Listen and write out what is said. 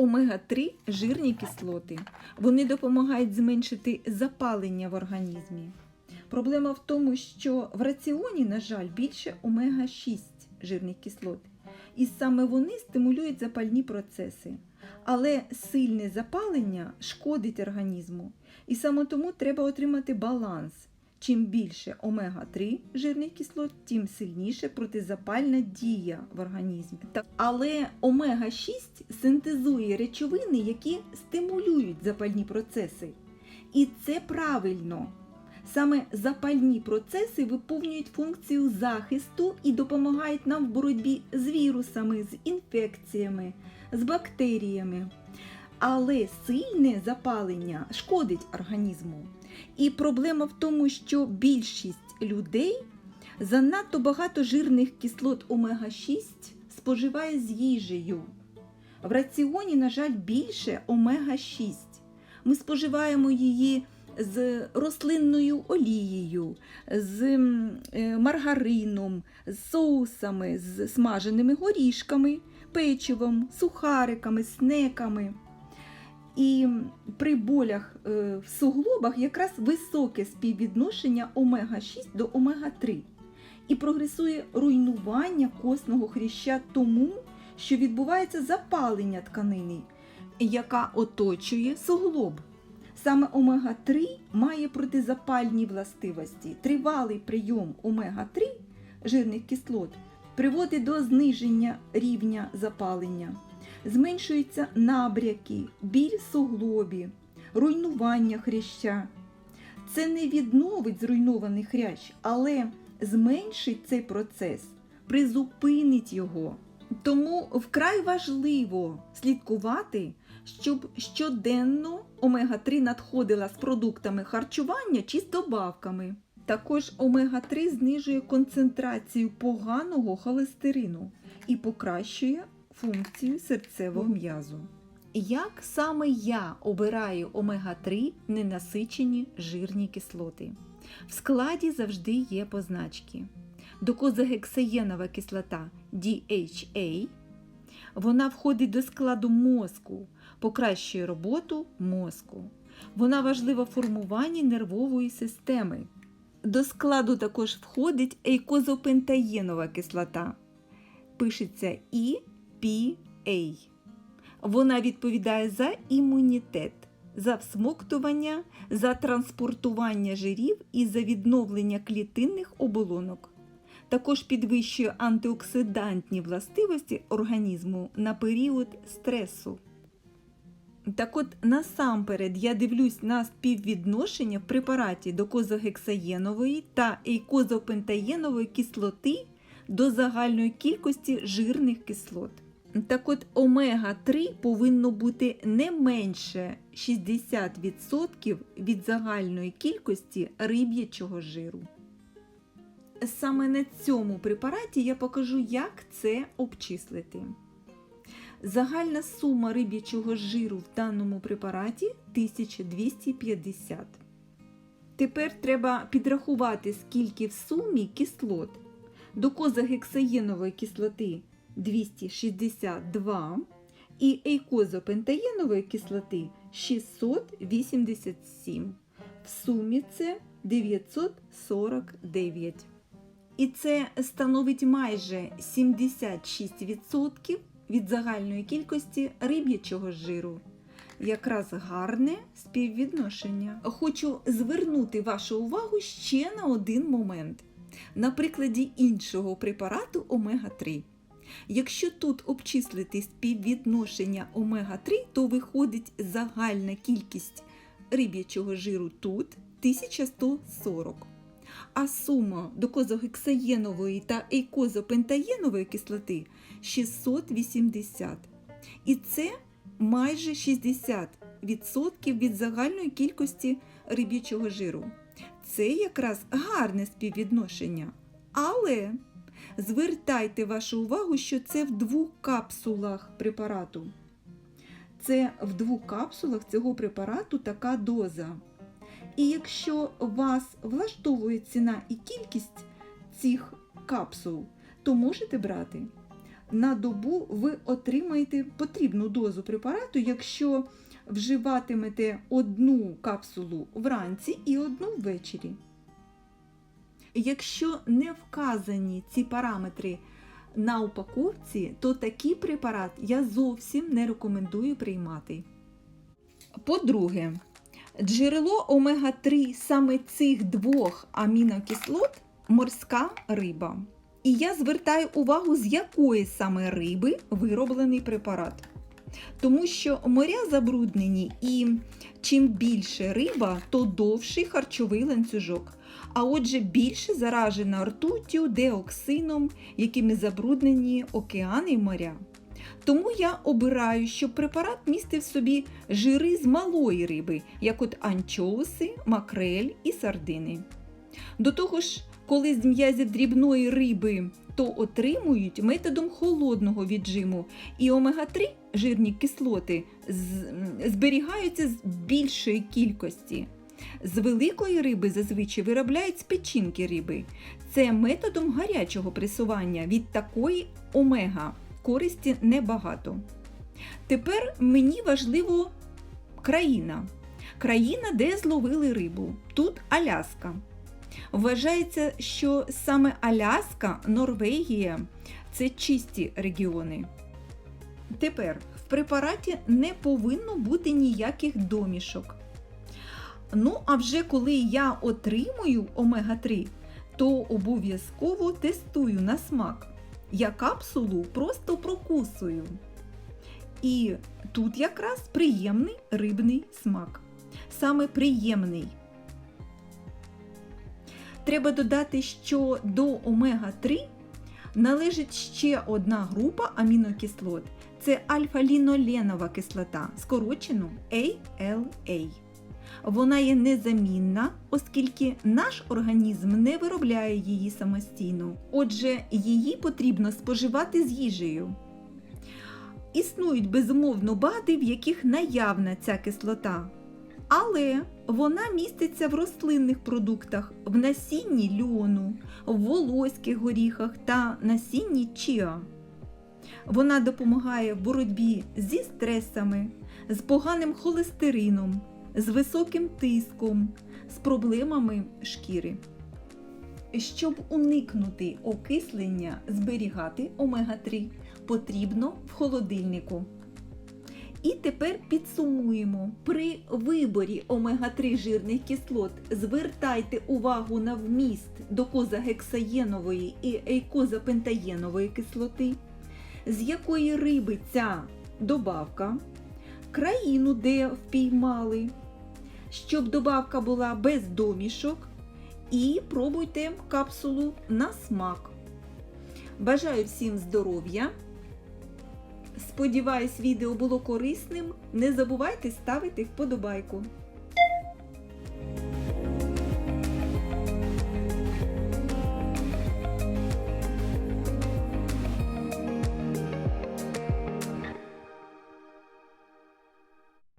Омега-3 жирні кислоти. Вони допомагають зменшити запалення в організмі. Проблема в тому, що в раціоні, на жаль, більше омега-6 жирних кислот. І саме вони стимулюють запальні процеси. Але сильне запалення шкодить організму. І саме тому треба отримати баланс. Чим більше омега-3 жирних кислот, тим сильніше протизапальна дія в організмі. Але омега-6 синтезує речовини, які стимулюють запальні процеси. І це правильно. Саме запальні процеси виповнюють функцію захисту і допомагають нам в боротьбі з вірусами, з інфекціями, з бактеріями. Але сильне запалення шкодить організму. І проблема в тому, що більшість людей занадто багато жирних кислот омега-6 споживає з їжею. В раціоні, на жаль, більше омега-6. Ми споживаємо її з рослинною олією, з е, маргарином, з соусами, з смаженими горішками, печивом, сухариками, снеками. І при болях е, в суглобах якраз високе співвідношення омега-6 до омега-3 і прогресує руйнування костного хряща тому, що відбувається запалення тканини, яка оточує суглоб. Саме омега-3 має протизапальні властивості. Тривалий прийом омега-3 жирних кислот приводить до зниження рівня запалення зменшуються набряки, біль суглобі, руйнування хряща. Це не відновить зруйнований хрящ, але зменшить цей процес, призупинить його. Тому вкрай важливо слідкувати, щоб щоденно омега-3 надходила з продуктами харчування чи з добавками. Також омега-3 знижує концентрацію поганого холестерину і покращує функцію серцевого м'язу. Як саме я обираю омега-3 ненасичені жирні кислоти? В складі завжди є позначки. Докозагексаєнова кислота DHA. Вона входить до складу мозку, покращує роботу мозку. Вона важлива в формуванні нервової системи. До складу також входить ейкозопентаєнова кислота. Пишеться EPA. Вона відповідає за імунітет, за всмоктування, за транспортування жирів і за відновлення клітинних оболонок. Також підвищує антиоксидантні властивості організму на період стресу. Так от насамперед я дивлюсь на співвідношення в препараті докозагексаєнової та ейкозопентаєнової кислоти до загальної кількості жирних кислот. Так от омега-3 повинно бути не менше 60% від загальної кількості риб'ячого жиру. Саме на цьому препараті я покажу, як це обчислити. Загальна сума риб'ячого жиру в даному препараті 1250. Тепер треба підрахувати, скільки в сумі кислот. Докозагексаєнової кислоти 262 і ейкозопентаєнової кислоти 687. В сумі це 949. І це становить майже 76% від загальної кількості риб'ячого жиру. Якраз гарне співвідношення. Хочу звернути вашу увагу ще на один момент. На прикладі іншого препарату омега-3. Якщо тут обчислити співвідношення омега-3, то виходить загальна кількість риб'ячого жиру тут 1140. А сума докозогексаєнової та ейкозопентаєнової кислоти 680. І це майже 60% від загальної кількості риб'ячого жиру. Це якраз гарне співвідношення. Але звертайте вашу увагу, що це в двох капсулах препарату. Це в двох капсулах цього препарату така доза. І якщо вас влаштовує ціна і кількість цих капсул, то можете брати. на добу ви отримаєте потрібну дозу препарату, якщо вживатимете одну капсулу вранці і одну ввечері. Якщо не вказані ці параметри на упаковці, то такий препарат я зовсім не рекомендую приймати. По-друге, джерело омега-3 саме цих двох амінокислот морська риба. І я звертаю увагу, з якої саме риби вироблений препарат. Тому що моря забруднені і чим більше риба, то довший харчовий ланцюжок. А отже, більше заражена ртуттю, деоксином, якими забруднені океани і моря. Тому я обираю, щоб препарат містив в собі жири з малої риби, як от анчоуси, макрель і сардини. До того ж, коли з м'язів дрібної риби то отримують методом холодного віджиму, і омега-3 жирні кислоти зберігаються з більшої кількості. З великої риби зазвичай виробляють з печінки риби. Це методом гарячого пресування від такої омега користі небагато. Тепер мені важливо країна. Країна, де зловили рибу. Тут Аляска. Вважається, що саме Аляска, Норвегія це чисті регіони. Тепер в препараті не повинно бути ніяких домішок. Ну, а вже коли я отримую омега-3, то обов'язково тестую на смак. Я капсулу просто прокусую. І тут якраз приємний рибний смак. Саме приємний. Треба додати, що до омега-3 належить ще одна група амінокислот. Це альфа-ліноленова кислота, скорочено ALA. Вона є незамінна, оскільки наш організм не виробляє її самостійно. Отже, її потрібно споживати з їжею. Існують безумовно бади, в яких наявна ця кислота. Але вона міститься в рослинних продуктах, в насінні льону, в волоських горіхах та насінні чіа. Вона допомагає в боротьбі зі стресами, з поганим холестерином, з високим тиском, з проблемами шкіри. Щоб уникнути окислення, зберігати омега-3 потрібно в холодильнику. І тепер підсумуємо: при виборі омега-3 жирних кислот звертайте увагу на вміст докозагексаєнової і ейкозапентаєнової кислоти, з якої риби ця добавка, країну, де впіймали, щоб добавка була без домішок, і пробуйте капсулу на смак. Бажаю всім здоров'я! Сподіваюсь, відео було корисним. Не забувайте ставити вподобайку.